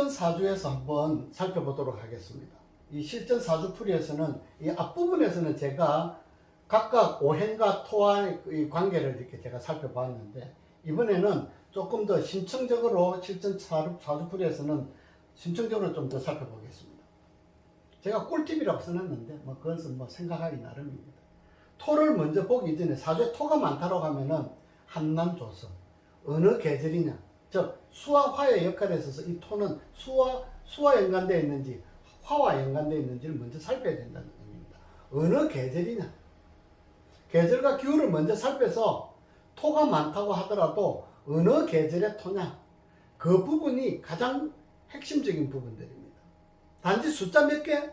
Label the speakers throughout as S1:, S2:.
S1: 실전 사주에서 한번 살펴보도록 하겠습니다. 이 실전 사주 풀이에서는 이 앞부분에서는 제가 각각 오행과 토와의 이 관계를 이렇게 제가 살펴봤는데 이번에는 조금 더 심층적으로 실전 사주, 풀이에서는 심층적으로 좀 더 살펴보겠습니다. 제가 꿀팁이라고 써놨는데 뭐 그것은 뭐 생각하기 나름입니다. 토를 먼저 보기 전에 사주에 토가 많다고 하면은 한난조서 어느 계절이냐 즉 수와 화의 역할에 있어서 이 토는 수와 수와 연관되어 있는지 화와 연관되어 있는지를 먼저 살펴야 된다는 의미입니다. 어느 계절이냐 계절과 기후를 먼저 살펴서 토가 많다고 하더라도 어느 계절의 토냐 그 부분이 가장 핵심적인 부분들입니다. 단지 숫자 몇 개?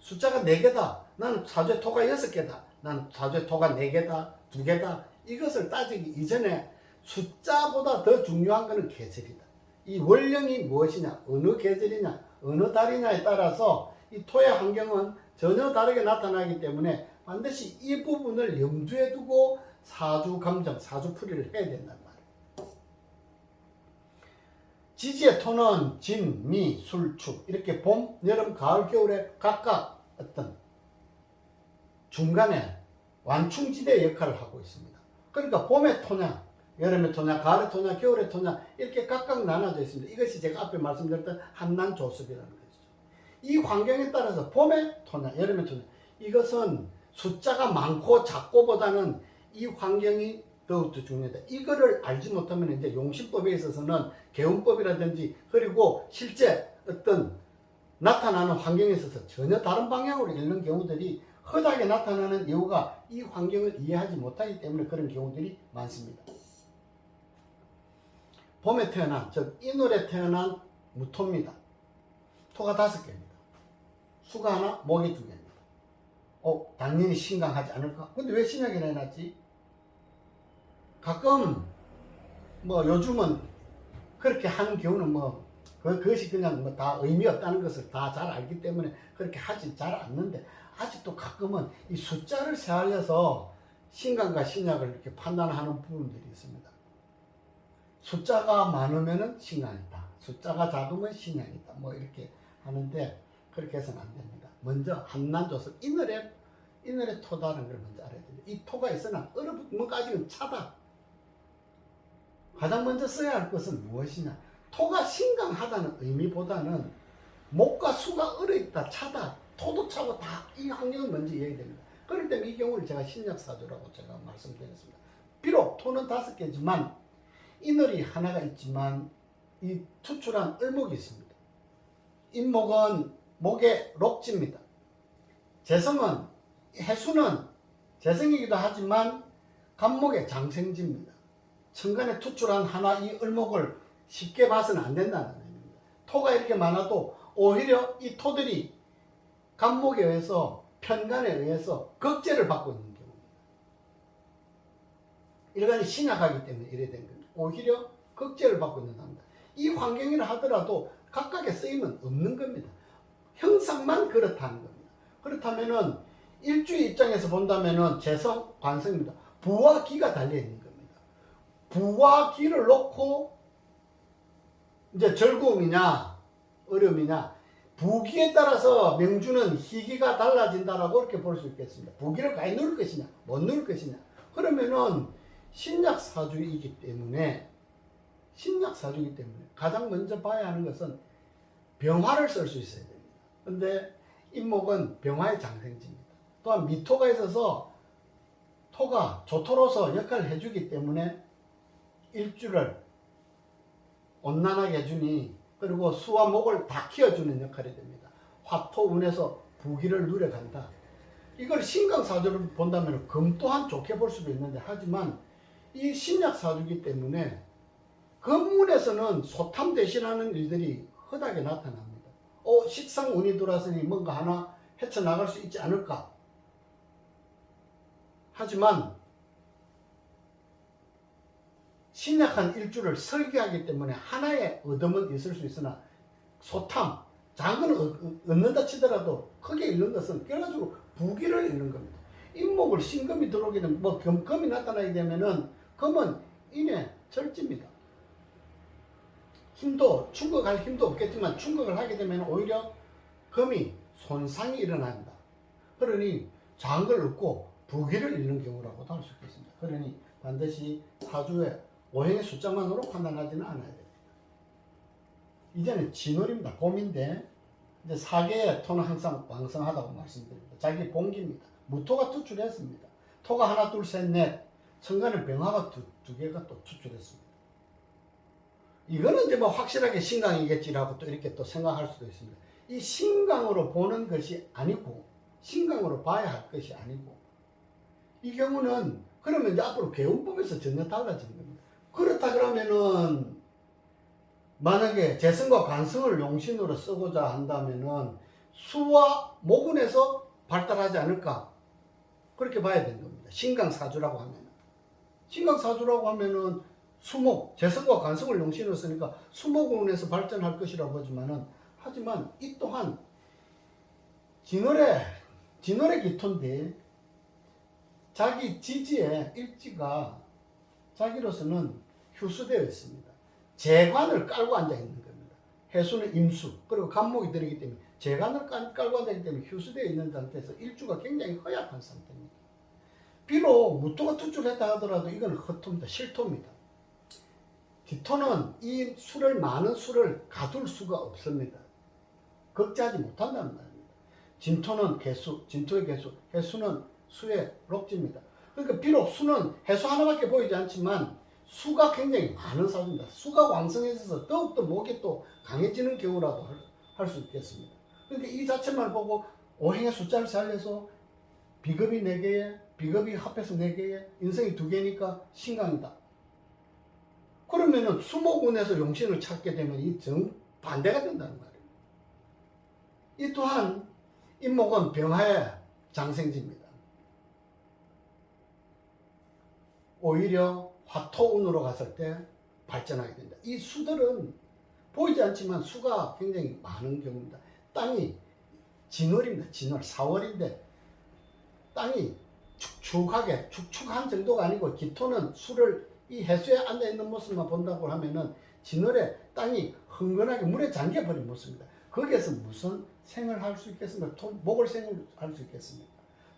S1: 숫자가 네 개다. 나는 사주에 토가 여섯 개다. 나는 사주에 토가 네 개다. 두 개다. 이것을 따지기 이전에 숫자보다 더 중요한 것은 계절이다. 이 원령이 무엇이냐, 어느 계절이냐, 어느 달이냐에 따라서 이 토의 환경은 전혀 다르게 나타나기 때문에 반드시 이 부분을 염두에 두고 사주 감정, 사주 풀이를 해야 된단 말이에요. 지지의 토는 진, 미, 술, 축 이렇게 봄, 여름, 가을, 겨울에 각각 어떤 중간에 완충지대 역할을 하고 있습니다. 그러니까 봄의 토냐, 여름의 토냐, 가을의 토냐, 겨울의 토냐 이렇게 각각 나눠져 있습니다. 이것이 제가 앞에 말씀드렸던 한난 조습이라는 것이죠. 이 환경에 따라서 봄의 토냐, 여름의 토냐 이것은 숫자가 많고 작고보다는 이 환경이 더욱더 중요하다. 이거를 알지 못하면 이제 용신법에 있어서는 개운법이라든지 그리고 실제 어떤 나타나는 환경에 있어서 전혀 다른 방향으로 읽는 경우들이 허다하게 나타나는 이유가 이 환경을 이해하지 못하기 때문에 그런 경우들이 많습니다. 봄에 태어난, 즉 인월에 태어난 무토입니다. 토가 다섯 개입니다. 수가 하나, 목이 두 개입니다. 어, 당연히 신강하지 않을까? 근데 왜 신약이라 해놨지? 가끔 뭐 요즘은 그렇게 하는 경우는 뭐 그, 그것이 그냥 뭐 다 의미 없다는 것을 다 잘 알기 때문에 그렇게 하지 잘 않는데 아직도 가끔은 이 숫자를 세알려서 신강과 신약을 이렇게 판단하는 부분들이 있습니다. 숫자가 많으면은 신강이다. 숫자가 작으면 신약이다. 뭐 이렇게 하는데 그렇게 해서는 안 됩니다. 먼저 한난조서 이늘의 이늘의 토다는 걸 먼저 알아야 됩니다. 이 토가 있으나 어느 부분까지는 차다. 가장 먼저 써야 할 것은 무엇이냐? 토가 신강하다는 의미보다는 목과 수가 얼어있다, 차다, 토도 차고 다 이 환경을 먼저 이해해야 됩니다. 그럴 때이 경우를 제가 신약사주라고 제가 말씀드렸습니다. 비록 토는 다섯 개지만 이늘이 하나가 있지만 이 투출한 을목이 있습니다. 인목은 목의 록지입니다. 재성은 해수는 재성이기도 하지만 간목의 장생지입니다. 천간에 투출한 하나 이 을목을 쉽게 봐서는 안 된다는 의미입니다. 토가 이렇게 많아도 오히려 이 토들이 간목에 의해서 편간에 의해서 극제를 받고 있는 경우입니다. 일간이 신약하기 때문에 이래 된 겁니다. 오히려 극제를 받고 있는 겁니다. 이 환경이라 하더라도 각각의 쓰임은 없는 겁니다. 형상만 그렇다는 겁니다. 그렇다면은 일주의 입장에서 본다면은 재성, 관성입니다. 부와 기가 달려 있는 겁니다. 부와 기를 놓고 이제 절구음이냐 어려움이냐 부기에 따라서 명주는 희기가 달라진다라고 이렇게 볼 수 있겠습니다. 부기를 과연 누를 것이냐 못 누를 것이냐 그러면은 신약 사주이기 때문에 신약 사주이기 때문에 가장 먼저 봐야 하는 것은 병화를 쓸 수 있어야 됩니다. 근데 인목은 병화의 장생지입니다. 또한 미토가 있어서 토가 조토로서 역할을 해주기 때문에 일주를 온난하게 해주니 그리고 수와 목을 다 키워주는 역할이 됩니다. 화토운에서 부기를 누려간다. 이걸 신강사주를 본다면 금 또한 좋게 볼 수도 있는데 하지만 이 신약 사주기 때문에 금운에서는 소탐 대신하는 일들이 허다하게 나타납니다. 어, 식상 운이 들어왔으니 뭔가 하나 헤쳐나갈 수 있지 않을까? 하지만 신약한 일주를 설계하기 때문에 하나의 얻음은 있을 수 있으나 소탐, 작은 얻- 얻는다 치더라도 크게 잃는 것은 결과적으로 부기를 잃는 겁니다. 인목을 신금이 들어오기는 뭐 금, 금이 나타나게 되면은 금은 인의 절지입니다. 힘도 충격할 힘도 없겠지만 충격을 하게 되면 오히려 금이 손상이 일어난다. 그러니 장을 얻고 부기를 잃는 경우라고도 할 수 있겠습니다. 그러니 반드시 사주의 오행의 숫자만으로 판단하지는 않아야 됩니다. 이제는 진월입니다. 봄인데 이제 사계의 토는 항상 왕성하다고 말씀드립니다. 자기 본기입니다. 무토가 투출했습니다. 토가 하나, 둘, 셋, 넷. 천간에 병화가 두, 두 개가 또 투출했습니다. 이거는 이제 뭐 확실하게 신강이겠지라고 또 이렇게 또 생각할 수도 있습니다. 이 신강으로 보는 것이 아니고 신강으로 봐야 할 것이 아니고 이 경우는 그러면 이제 앞으로 개운법에서 전혀 달라지는 겁니다. 그렇다 그러면은 만약에 재성과 관성을 용신으로 쓰고자 한다면은 수와 모근에서 발달하지 않을까 그렇게 봐야 되는 겁니다. 신강사주라고 하면은 신강사주라고 하면은 수목 재성과 관성을 용신으로 쓰니까 수목운에서 발전할 것이라고 하지만은 하지만 이 또한 진월의 진월의 기토인데 자기 지지의 일지가 자기로서는 휴수되어 있습니다. 재관을 깔고 앉아 있는 겁니다. 해수는 임수 그리고 간목이 들이기 때문에 재관을 깔- 깔고 앉아 있기 때문에 휴수되어 있는 상태에서 일주가 굉장히 허약한 상태입니다. 비록 무토가 투출했다 하더라도 이건 헛토입니다. 실토입니다. 기토는 이 수를 많은 수를 가둘 수가 없습니다. 걱제하지 못한다는 말입니다. 진토는 개수, 진토의 개수, 해수는 수의 록지입니다. 그러니까 비록 수는 해수 하나밖에 보이지 않지만 수가 굉장히 많은 사주입니다. 수가 왕성해져서 더욱더 목이 또 강해지는 경우라도 할 수 있겠습니다. 그러니까 이 자체만 보고 오행의 숫자를 살려서 비겁이 4개에 비겁이 합해서 4개에 인생이 2개니까 신강이다. 그러면은 수목운에서 용신을 찾게 되면 이 정 반대가 된다는 말이에요. 이 또한 인목은 병화의 장생지입니다. 오히려 화토운으로 갔을 때 발전하게 된다. 이 수들은 보이지 않지만 수가 굉장히 많은 경우입니다. 땅이 진월입니다. 진월 4월인데 땅이 축축하게 축축한 정도가 아니고 기토는 수를 이 해수에 앉아 있는 모습만 본다고 하면은 진월에 땅이 흥건하게 물에 잠겨 버린 모습입니다. 거기에서 무슨 생을 할 수 있겠습니까? 토, 목을 생을 할 수 있겠습니까?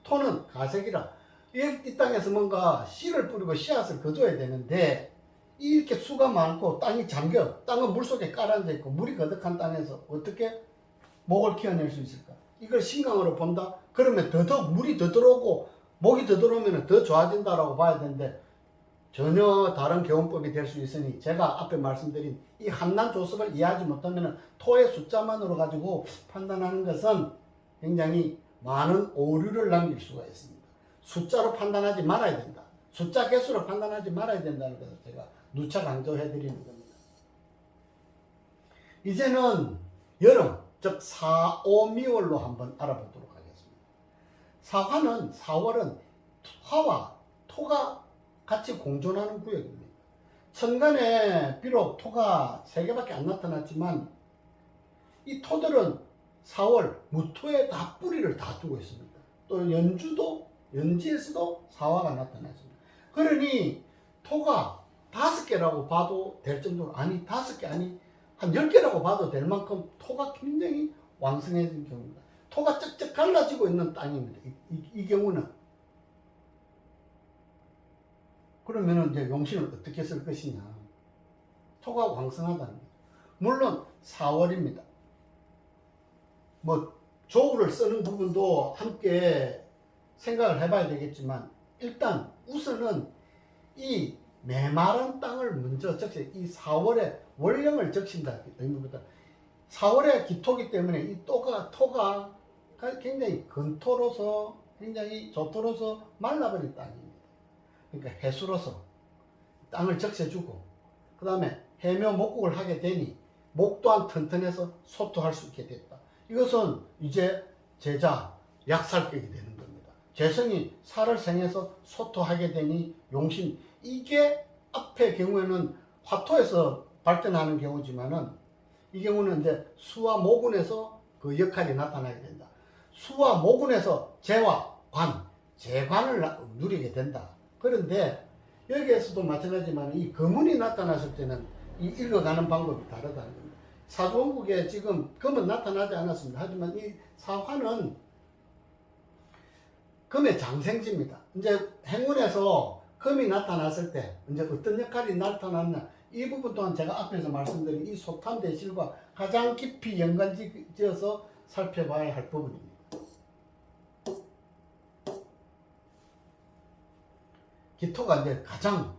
S1: 토는 가색이라 이, 이 땅에서 뭔가 씨를 뿌리고 씨앗을 거둬야 되는데 이렇게 수가 많고 땅이 잠겨 땅은 물속에 깔아앉아 있고 물이 거득한 땅에서 어떻게 목을 키워낼 수 있을까? 이걸 신강으로 본다? 그러면 더더욱 물이 더 들어오고 목이 더 들어오면 더 좋아진다라고 봐야 되는데 전혀 다른 교훈법이 될 수 있으니 제가 앞에 말씀드린 이 한난 조섭을 이해하지 못하면 토의 숫자만으로 가지고 판단하는 것은 굉장히 많은 오류를 남길 수가 있습니다. 숫자로 판단하지 말아야 된다. 숫자 개수로 판단하지 말아야 된다는 것을 제가 누차 강조해 드리는 겁니다. 이제는 여름, 즉 4, 5, 미월로 한번 알아보도록 하겠습니다. 사화는 4월은 화와 토가 같이 공존하는 구역입니다. 천간에 비록 토가 세 개밖에 안 나타났지만 이 토들은 4월 무토에 다 뿌리를 다 두고 있습니다. 또 연주도 연지에서도 사화가 나타났습니다. 그러니 토가 다섯 개라고 봐도 될 정도로 아니 다섯 개 아니 한 열 개라고 봐도 될 만큼 토가 굉장히 왕성해진 경우입니다. 토가 쩍쩍 갈라지고 있는 땅입니다. 이, 이- 이 경우는 그러면은 이제 용신을 어떻게 쓸 것이냐. 토가 왕성하다는 거죠. 물론 4월입니다. 뭐 조우를 쓰는 부분도 함께 생각을 해봐야 되겠지만 일단 우선은 이 메마른 땅을 먼저 적시 이 4월에 월령을 적신다 의미보다 4월에 기토기 때문에 이 토가 토가 굉장히 건토로서 굉장히 조토로서 말라버린 땅입니다. 그러니까 해수로서 땅을 적셔주고 그 다음에 해묘 목국을 하게 되니 목 또한 튼튼해서 소토할 수 있게 됐다. 이것은 이제 제자 약살격이 되는 겁니다. 재성이 살을 생해서 소토하게 되니 용신 이게 앞의 경우에는 화토에서 발전하는 경우지만은 이 경우는 이제 수와 모군에서 그 역할이 나타나게 된다. 수와 모군에서 재와 관, 재관을 나- 누리게 된다. 그런데 여기에서도 마찬가지지만 이 거문이 나타났을 때는 이 읽어가는 방법이 다르다는 겁니다. 사주원국에 지금 금은 나타나지 않았습니다. 하지만 이 사화는 금의 장생지입니다. 이제 행운에서 금이 나타났을 때 이제 어떤 역할이 나타났나 이 부분 또한 제가 앞에서 말씀드린 이 소탄 대실과 가장 깊이 연관지어서 살펴봐야 할 부분입니다. 기토가 이제 가장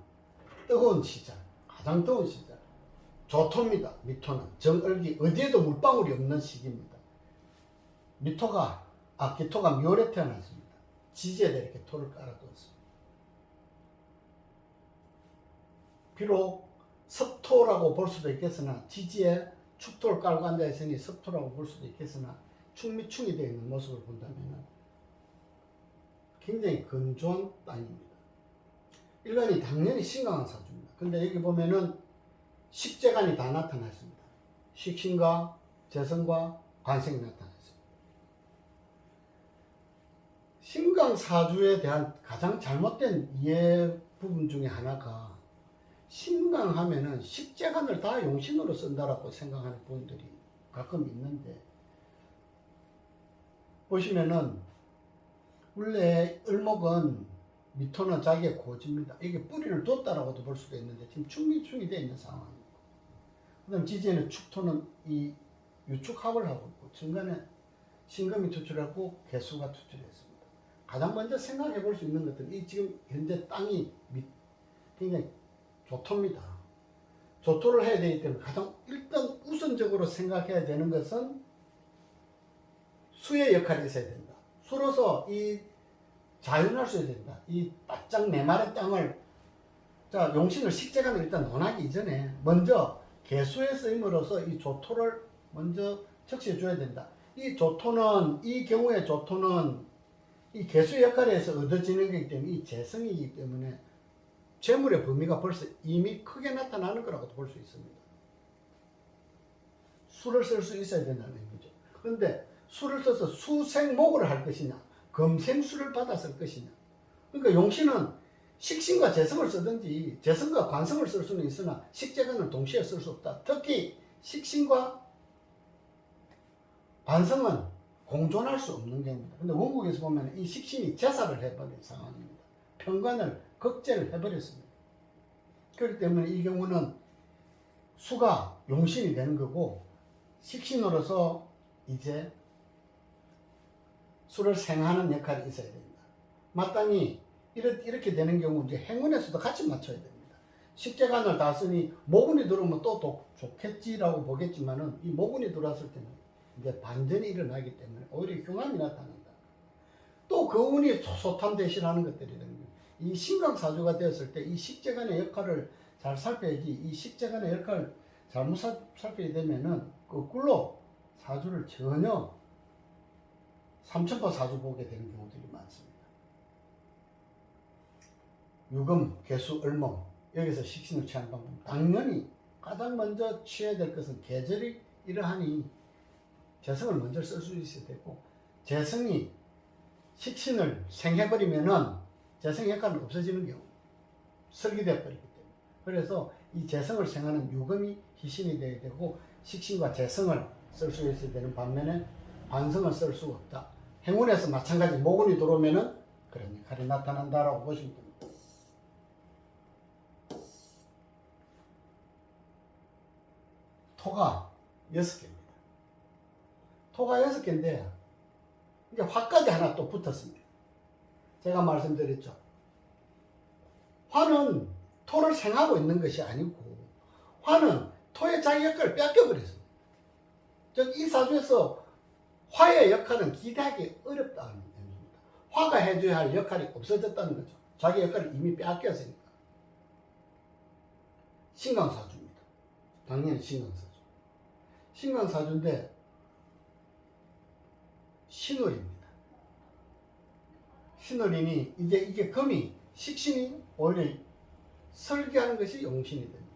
S1: 뜨거운 시절, 가장 뜨거운 시절. 조토입니다. 미토는 정을기 어디에도 물방울이 없는 시기입니다. 미토가 아 기토가 묘에 태어났습니다. 지지에다 이렇게 토를 깔아두었습니다. 비록 섭토라고 볼 수도 있겠으나 지지에 축토를 깔고 앉아 있으니 섭토라고 볼 수도 있겠으나 충미충이 되어 있는 모습을 본다면 굉장히 건조한 땅입니다. 일간이 당연히 신강한 사주입니다. 근데 여기 보면은 식재간이 다 나타났습니다. 식신과 재성과 관생이 나타났습니다. 신강 사주에 대한 가장 잘못된 이해 부분 중에 하나가 신강 하면은 식재간을 다 용신으로 쓴다라고 생각하는 분들이 가끔 있는데 보시면은 원래 을목은 미토는 자기의 고지입니다. 이게 뿌리를 뒀다라고도 볼 수가 있는데 지금 충미충이 되어 있는 상황입니다. 그다음 지지에는 축토는 이 유축합을 하고 있고 중간에 신금이 투출하고 개수가 투출했습니다. 가장 먼저 생각해 볼 수 있는 것들은 이 지금 현재 땅이 미- 굉장히 조토입니다. 조토를 해야 되기 때문에 가장 일단 우선적으로 생각해야 되는 것은 수의 역할이 있어야 된다. 수로서 이 자연할 수 있어야 된다. 이 바짝 메마른 땅을 자 용신을 식재간을 일단 논하기 이전에 먼저 개수에 쓰임으로써 이 조토를 먼저 적시해 줘야 된다. 이 조토는 이 경우에 조토는 이 개수 역할에서 얻어지는 거기 때문에 이 재성이기 때문에 재물의 범위가 벌써 이미 크게 나타나는 거라고도 볼 수 있습니다. 수를 쓸 수 있어야 된다는 거죠. 그런데 수를 써서 수생목을 할 것이냐, 금생수를 받아 쓸 것이냐. 그러니까 용신은 식신과 재성을 쓰든지 재성과 관성을 쓸 수는 있으나 식재간을 동시에 쓸 수 없다. 특히 식신과 관성은 공존할 수 없는 경우입니다. 근데 원국에서 보면 이 식신이 제사를 해버린 상황입니다. 편관을 극제를 해버렸습니다. 그렇기 때문에 이 경우는 수가 용신이 되는 거고 식신으로서 이제 수를 생하는 역할이 있어야 됩니다. 마땅히 이렇게, 되는 경우 이제 행운에서도 같이 맞춰야 됩니다. 식재간을 다 쓰니 모군이 들어오면 또 도- 좋겠지라고 보겠지만은 이 모군이 들어왔을 때는 이제 반전이 일어나기 때문에 오히려 흉함이 나타난다. 또 그 운이 소탐 대신하는 것들이 되는 거예요. 이 신강사주가 되었을 때 이 식재간의 역할을 잘 살펴야지 이 식재간의 역할을 잘못 살, 살피게 되면은 거꾸로 사주를 전혀 삼천포 사주 보게 되는 경우들이 많습니다. 유금, 개수, 을목 여기서 식신을 취하는 방법 당연히 가장 먼저 취해야 될 것은 계절이 이러하니 재성을 먼저 쓸 수 있어야 되고 재성이 식신을 생해버리면은 재성 역할은 없어지는 경우 설기돼 버리기 때문에 그래서 이 재성을 생하는 유금이 희신이 되어야 되고 식신과 재성을 쓸 수 있어야 되는 반면에 관성을 쓸 수가 없다. 행운에서 마찬가지 모근이 들어오면은 그런 역할이 나타난다라고 보시면 됩니다. 토가 여섯 개입니다. 토가 여섯 개인데 이제 화까지 하나 또 붙었습니다. 제가 말씀드렸죠. 화는 토를 생하고 있는 것이 아니고 화는 토의 자기 역할을 뺏겨버렸습니다. 즉 이 사주에서 화의 역할은 기대하기 어렵다는 의미입니다. 화가 해줘야 할 역할이 없어졌다는 거죠. 자기 역할을 이미 빼앗겼으니까. 신강사주입니다. 당연히 신강사주. 신강사주인데 신월입니다. 신월이니 이제 이게 금이 식신이 오히려 설계하는 것이 용신이 됩니다.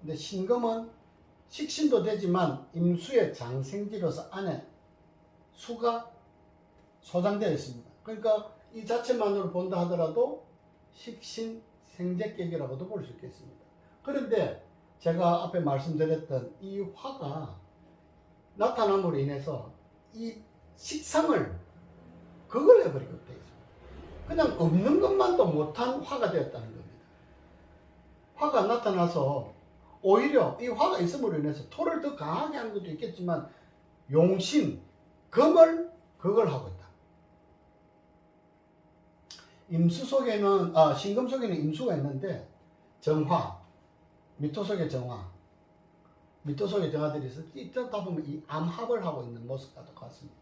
S1: 근데 신금은 식신도 되지만 임수의 장생지로서 안에 수가 소장되어 있습니다. 그러니까 이 자체만으로 본다 하더라도 식신 생재격이라고도 볼 수 있겠습니다. 그런데 제가 앞에 말씀드렸던 이 화가 나타남으로 인해서 이 식상을 그걸 해버리고 돼 있어요. 그냥 없는 것만도 못한 화가 되었다는 겁니다. 화가 나타나서 오히려 이 화가 있음으로 인해서 토를 더 강하게 하는 것도 있겠지만 용신, 금을 그걸 하고 있다. 임수 속에는 아 신금 속에는 임수가 있는데 정화, 미토 속에 정화, 미토 속에 정화들이 있어 이따 보면 이 암합을 하고 있는 모습과 똑같습니다.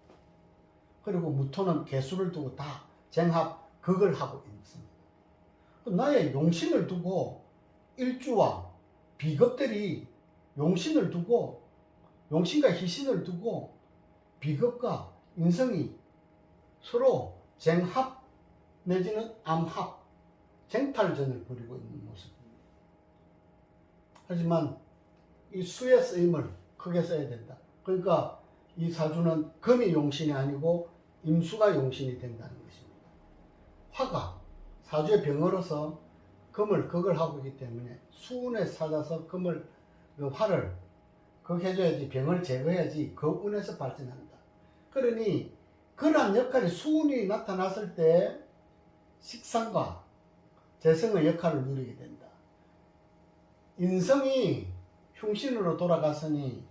S1: 그리고 무토는 개수를 두고 다 쟁합 극을 하고 있습니다. 나의 용신을 두고 일주와 비겁들이 용신을 두고 용신과 희신을 두고 비겁과 인성이 서로 쟁합 내지는 암합 쟁탈전을 벌이고 있는 모습입니다. 하지만 이 수의 쓰임을 크게 써야 된다. 그러니까 이 사주는 금이 용신이 아니고 임수가 용신이 된다는 것입니다. 화가 사주의 병으로서 금을 극을 하고 있기 때문에 수운에 찾아서 금을 그 화를 극해줘야지 병을 제거해야지 그 운에서 발전한다. 그러니 그러한 역할이 수운이 나타났을 때 식상과 재성의 역할을 누리게 된다. 인성이 흉신으로 돌아갔으니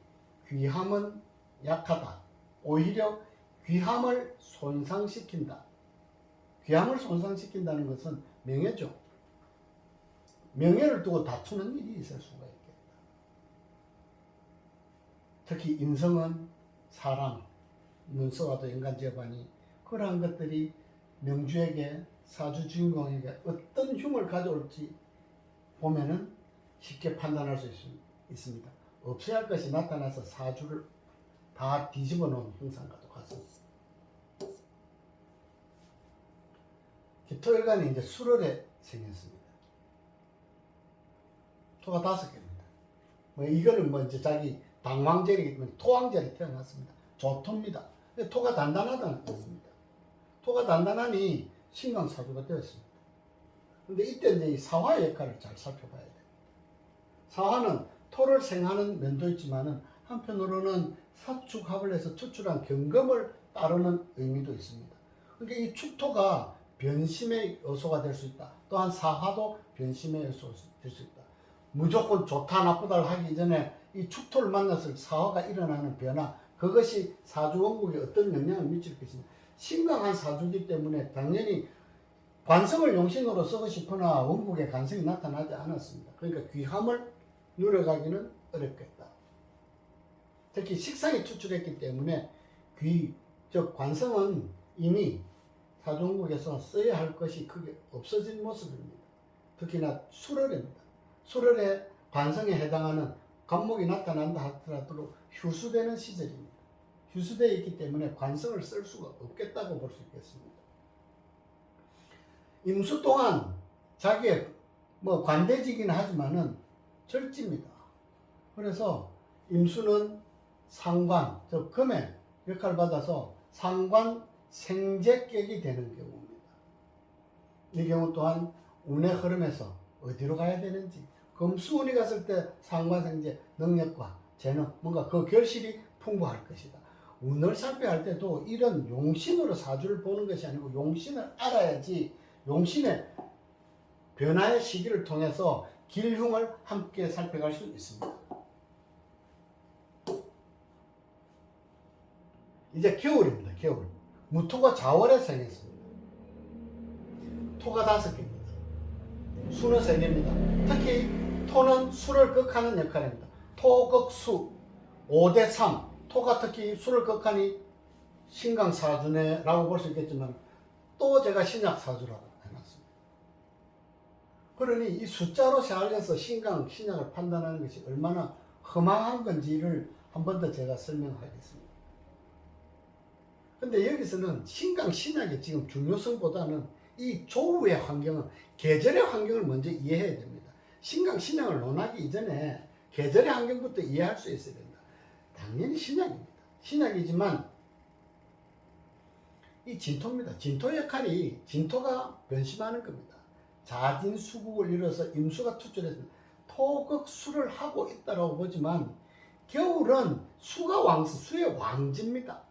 S1: 귀함은 약하다. 오히려 귀함을 손상시킨다. 귀함을 손상시킨다는 것은 명예죠. 명예를 두고 다투는 일이 있을 수가 있겠다. 특히 인성은 사람, 문서와도 연관지어가니 그러한 것들이 명주에게 사주 주인공에게 어떤 흉을 가져올지 보면은 쉽게 판단할 수 있, 있습니다. 없어야 할 것이 나타나서 사주를 다 뒤집어 놓은 형상과 똑같습니다. 기토일간이 이제 수월에 생겼습니다. 토가 다섯 개입니다. 뭐 이거는 뭐 이제 자기 때문에 토왕절에 태어났습니다. 조토입니다. 토가 단단하다는 뜻입니다. 토가 단단하니 신강사주가 되었습니다. 근데 이때 이제 이 사화의 역할을 잘 살펴봐야 돼요. 사화는 토를 생하는 면도 있지만은 한편으로는 사축합을 해서 추출한 경금을 따르는 의미도 있습니다. 그러니까 이 축토가 변심의 요소가 될 수 있다. 또한 사화도 변심의 요소가 될 수 있다. 무조건 좋다 나쁘다를 하기 전에 이 축토를 만났을 사화가 일어나는 변화 그것이 사주 원국에 어떤 영향을 미칠 것이냐 심각한 사주기 때문에 당연히 관성을 용신으로 쓰고 싶으나 원국에 관성이 나타나지 않았습니다. 그러니까 귀함을 누려가기는 어렵겠다. 특히 식상이 투출했기 때문에 귀, 즉 관성은 이미 사주원국에서 써야 할 것이 크게 없어진 모습입니다. 특히나 수월입니다. 수월의 관성에 해당하는 관목이 나타난다 하더라도 휴수되는 시절입니다. 휴수되어 있기 때문에 관성을 쓸 수가 없겠다고 볼 수 있겠습니다. 임수 또한 자기의 뭐 관대지긴 하지만은 절지입니다. 그래서 임수는 상관, 즉 금의 역할을 받아서 상관 생재격이 되는 경우입니다. 이 경우 또한 운의 흐름에서 어디로 가야 되는지 금수운이 갔을 때 상관생재 능력과 재능 뭔가 그 결실이 풍부할 것이다. 운을 살펴할 때도 이런 용신으로 사주를 보는 것이 아니고 용신을 알아야지 용신의 변화의 시기를 통해서 길흉을 함께 살펴갈 수 있습니다. 이제 겨울입니다. 겨울. 무토가 자월에 생겼습니다. 토가 다섯 개입니다. 수는 세 개입니다. 특히 토는 수를 극하는 역할입니다. 토 극 수 5대 3. 토가 특히 수를 극하니 신강 사주네라고 볼 수 있겠지만 또 제가 신약 사주라고 해놨습니다. 그러니 이 숫자로 세알려서 신강, 신약을 판단하는 것이 얼마나 험한 건지를 한 번 더 제가 설명하겠습니다. 근데 여기서는 신강, 신약의 지금 중요성보다는 이 조우의 환경은 계절의 환경을 먼저 이해해야 됩니다. 신강, 신약을 논하기 이전에 계절의 환경부터 이해할 수 있어야 된다. 당연히 신약입니다. 신약이지만 이 진토입니다. 진토 역할이 진토가 변심하는 겁니다. 자진 수국을 이뤄서 임수가 투출했습니다. 토극수를 하고 있다라고 보지만 겨울은 수가 왕수, 수의 왕지입니다.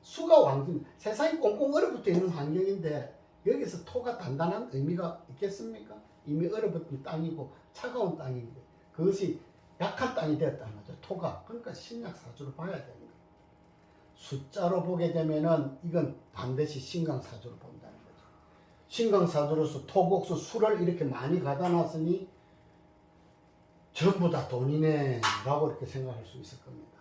S1: 수가 왕지. 세상이 꽁꽁 얼어붙어 있는 환경인데 여기서 토가 단단한 의미가 있겠습니까? 이미 얼어붙은 땅이고 차가운 땅인데 그것이 약한 땅이 되었다는 거죠. 토가. 그러니까 신약 사주로 봐야 되는 거예요. 숫자로 보게 되면은 이건 반드시 신강 사주로 본다는 거죠. 신강 사주로서 토곡수 수를 이렇게 많이 가다 놨으니 전부 다 돈이네 라고 이렇게 생각할 수 있을 겁니다.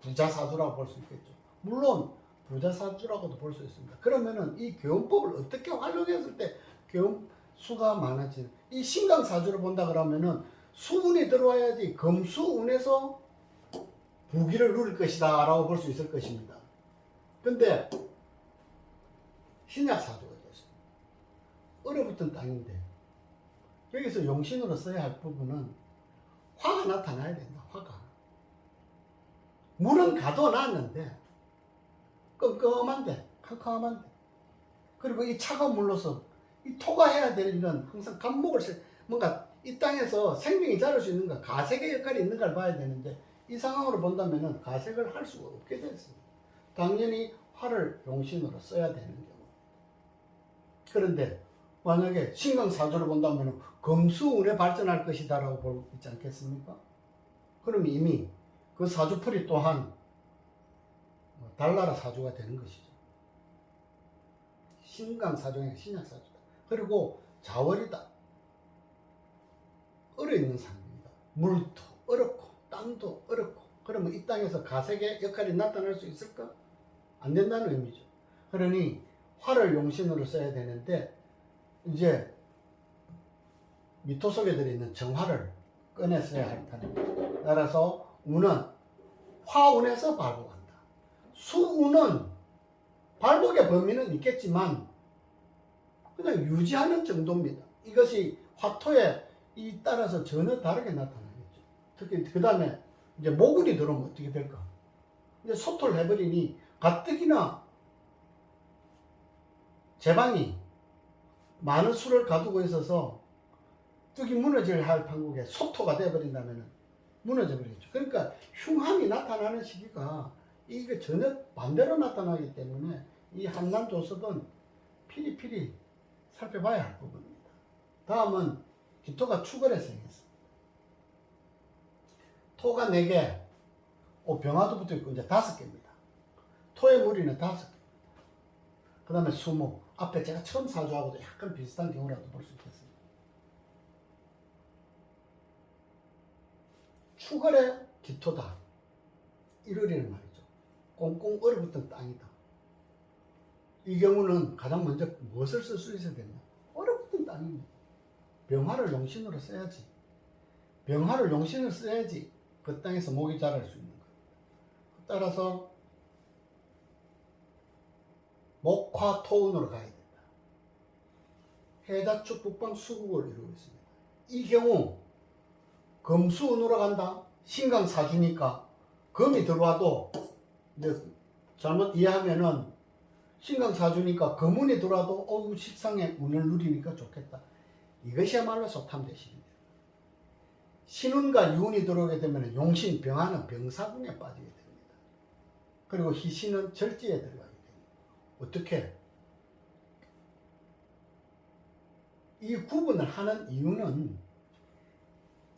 S1: 부자 사주라고 볼 수 있겠죠. 물론 부자 사주라고도 볼 수 있습니다. 그러면은 이 교훈법을 어떻게 활용했을 때 교훈 수가 많아지는 이 신강 사주를 본다 그러면은 수운이 들어와야지 금수운에서 부기를 누릴 것이다 라고 볼 수 있을 것입니다. 근데 신약사주가 됐어요. 얼어붙은 땅인데 여기서 용신으로 써야 할 부분은 화가 나타나야 된다. 화가. 물은 가도 놨는데 끔끔한데 캄캄한데 그리고 이 차가운 물로서 이 토가 해야 될 일은 항상 감목을 세- 뭔가 이 땅에서 생명이 자랄 수 있는가 가색의 역할이 있는가를 봐야 되는데 이 상황으로 본다면은 가색을 할 수가 없게 됐습니다. 당연히 화를 용신으로 써야 되는 경우. 그런데 만약에 신강사주를 본다면 금수운에 발전할 것이다라고 볼수 있지 않겠습니까? 그럼 이미 그 사주풀이 또한 뭐 달나라 사주가 되는 것이죠. 신강사주가 신약사주다. 그리고 자월이다. 얼어 있는 삶입니다. 물도 얼었고 땅도 얼었고 그러면 이 땅에서 가색의 역할이 나타날 수 있을까? 안 된다는 의미죠. 그러니 화를 용신으로 써야 되는데 이제 미토 속에 들어있는 정화를 꺼내 써야 할 판입니다. 따라서 운은 화운에서 발복한다. 수운은 발복의 범위는 있겠지만 그냥 유지하는 정도입니다. 이것이 화토에 이 따라서 전혀 다르게 나타나겠죠. 특히 그 다음에 이제 모군이 들어오면 어떻게 될까? 이제 소토를 해버리니 가뜩이나 제방이 많은 수를 가두고 있어서 뚝이 무너질 할 판국에 소토가 돼버린다면 무너져 버리겠죠. 그러니까 흉함이 나타나는 시기가 이게 전혀 반대로 나타나기 때문에 이 한난 조섭은 피리피리 살펴봐야 할 부분입니다. 다음은 기토가 축월에 생겼습니다. 토가 4개, 어, 병화도 붙어 있고 이제 5개입니다. 토의 무리는 5개. 그 다음에 수목. 앞에 제가 처음 사주하고도 약간 비슷한 경우라도 볼 수 있겠습니다. 축월의 기토다. 1월이는 말이죠. 꽁꽁 얼어붙은 땅이다. 이 경우는 가장 먼저 무엇을 쓸 수 있어야 되냐? 얼어붙은 땅입니다. 병화를 용신으로 써야지. 병화를 용신을 써야지 그 땅에서 목이 자랄 수 있는 겁니다. 따라서 목화 토운으로 가야 된다. 해자축 북방 수국을 이루고 있습니다. 이 경우 금수운으로 간다. 신강 사주니까 금이 들어와도 이제 잘못 이해하면은 신강 사주니까 금운이 들어와도 어우 식상에 운을 누리니까 좋겠다. 이것이야말로 소탐대신입니다. 신운과 유운이 들어오게 되면 용신, 병화는 병사군에 빠지게 됩니다. 그리고 희신은 절지에 들어가게 됩니다. 어떻게? 이 구분을 하는 이유는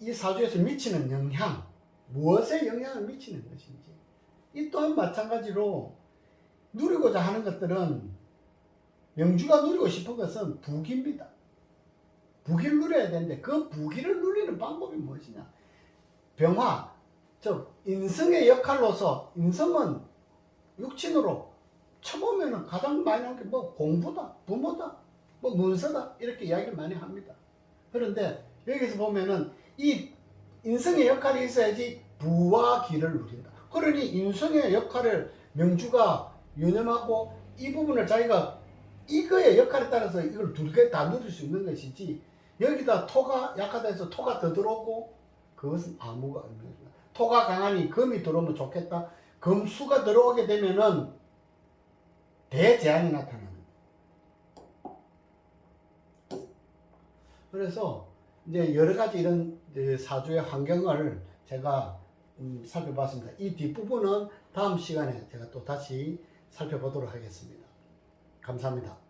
S1: 이 사주에서 미치는 영향, 무엇에 영향을 미치는 것인지. 이 또한 마찬가지로 누리고자 하는 것들은 명주가 누리고 싶은 것은 부기입니다. 부기를 누려야 되는데 그 부기를 누리는 방법이 무엇이냐? 병화, 즉 인성의 역할로서 인성은 육친으로 쳐보면은 가장 많이 나오는 게 뭐 공부다, 부모다, 뭐 문서다 이렇게 이야기를 많이 합니다. 그런데 여기서 보면은 이 인성의 역할이 있어야지 부와 기를 누린다. 그러니 인성의 역할을 명주가 유념하고 이 부분을 자기가 이거의 역할에 따라서 이걸 두개다 누릴 수 있는 것이지 여기다 토가 약하다 해서 토가 더 들어오고 그것은 아무가 없습니다. 토가 강하니 금이 들어오면 좋겠다. 금수가 들어오게 되면은 대재앙이 거예요. 그래서 이제 여러 가지 이런 그 사주의 환경을 제가 음, 살펴봤습니다. 이 뒷부분은 다음 시간에 제가 또 다시 살펴보도록 하겠습니다. 감사합니다.